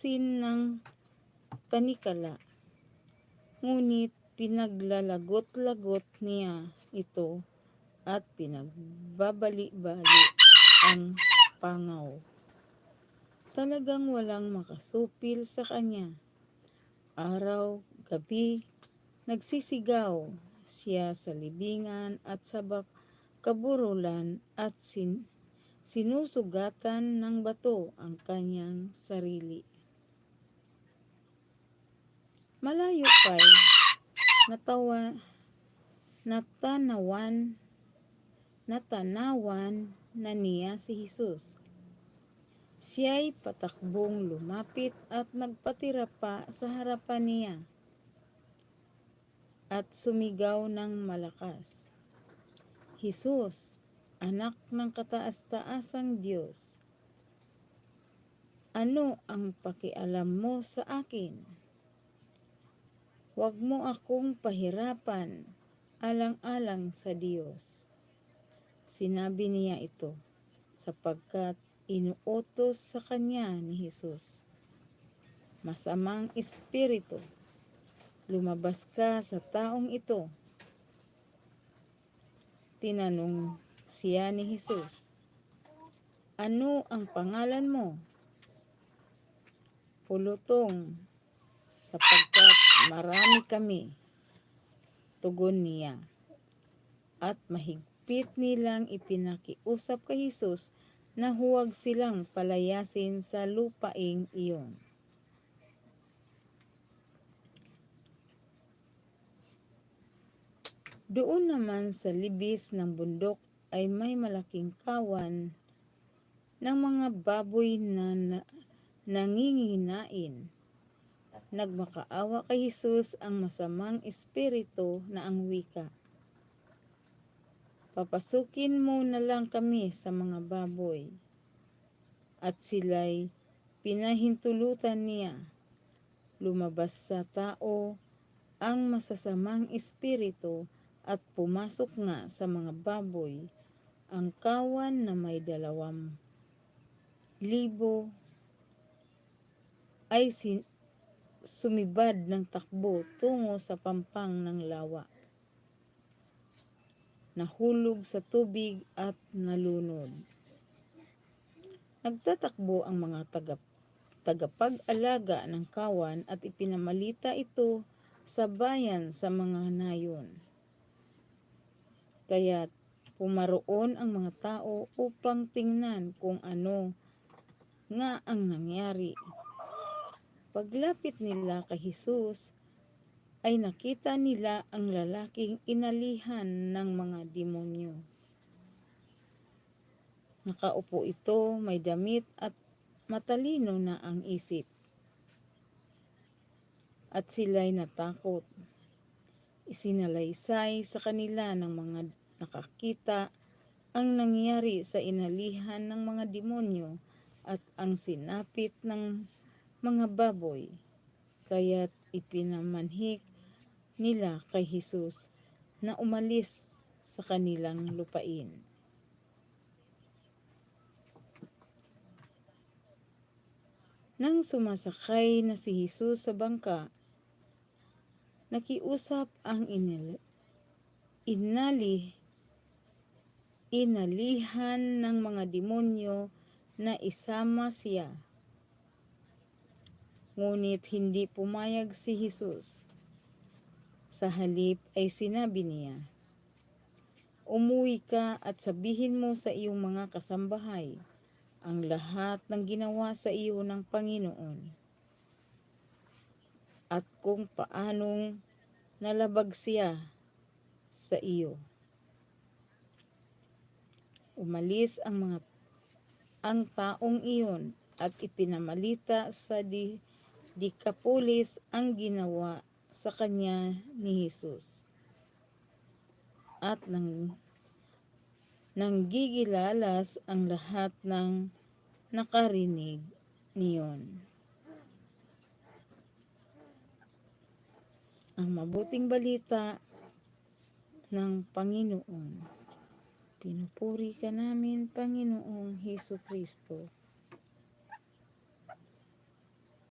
tapusin ng tanikala. Ngunit pinaglalagot-lagot niya ito at pinagbabali-bali ang pangaw. Talagang walang makasupil sa kanya. Araw, gabi, nagsisigaw siya sa libingan at sa bak- kaburulan at sin- sinusugatan ng bato ang kanyang sarili. Malayo pa'y natawa, natanawan, natanawan na niya si Jesus. Siya'y patakbong lumapit at nagpatira pa sa harapan niya at sumigaw ng malakas. Jesus, anak ng kataas-taasang Diyos, ano ang pakialam mo sa akin? Huwag mo akong pahirapan alang-alang sa Diyos. Sinabi niya ito sapagkat inuutos sa kanya ni Jesus. Masamang espiritu, lumabas ka sa taong ito. Tinanong siya ni Jesus, Ano ang pangalan mo? Pulutong, sapagkat marami kami. Tugon niya. At mahigpit nilang ipinakiusap kay Jesus na huwag silang palayasin sa lupaing iyon. Doon naman sa libis ng bundok ay may malaking kawan ng mga baboy na, na nanginginain. Nagmakaawa kay Jesus ang masamang espiritu na ang wika. Papasukin mo na lang kami sa mga baboy. At sila'y pinahintulutan niya. Lumabas sa tao ang masasamang espiritu at pumasok nga sa mga baboy ang kawan na may dalawang libo ay sin- sumibad ng takbo tungo sa pampang ng lawa. Nahulog sa tubig at nalunod. Nagtatakbo ang mga taga, tagapag-alaga ng kawan at ipinamalita ito sa bayan sa mga nayon. Kaya pumaroon ang mga tao upang tingnan kung ano nga ang nangyari. Paglapit nila kay Jesus, ay nakita nila ang lalaking inalihan ng mga demonyo. Nakaupo ito, may damit at matalino na ang isip. At sila'y natakot. Isinalaysay sa kanila ng mga nakakita ang nangyari sa inalihan ng mga demonyo at ang sinapit ng mga baboy. Kaya't ipinamanhik nila kay Jesus na umalis sa kanilang lupain. Nang sumasakay na si Jesus sa bangka, nakiusap ang inil, inali, inalihan ng mga demonyo na isama siya. Ngunit hindi pumayag si Jesus. Sa halip ay sinabi niya, Umuwi ka at sabihin mo sa iyong mga kasambahay ang lahat ng ginawa sa iyo ng Panginoon at kung paanong nalabag siya sa iyo. Umalis ang mga ang taong iyon at ipinamalita sa di, Dikapolis ang ginawa sa kanya ni Jesus. At nang nanggigilalas ang lahat ng nakarinig niyon. Ang mabuting balita ng Panginoon. Pinupuri ka namin, Panginoong Heso Kristo.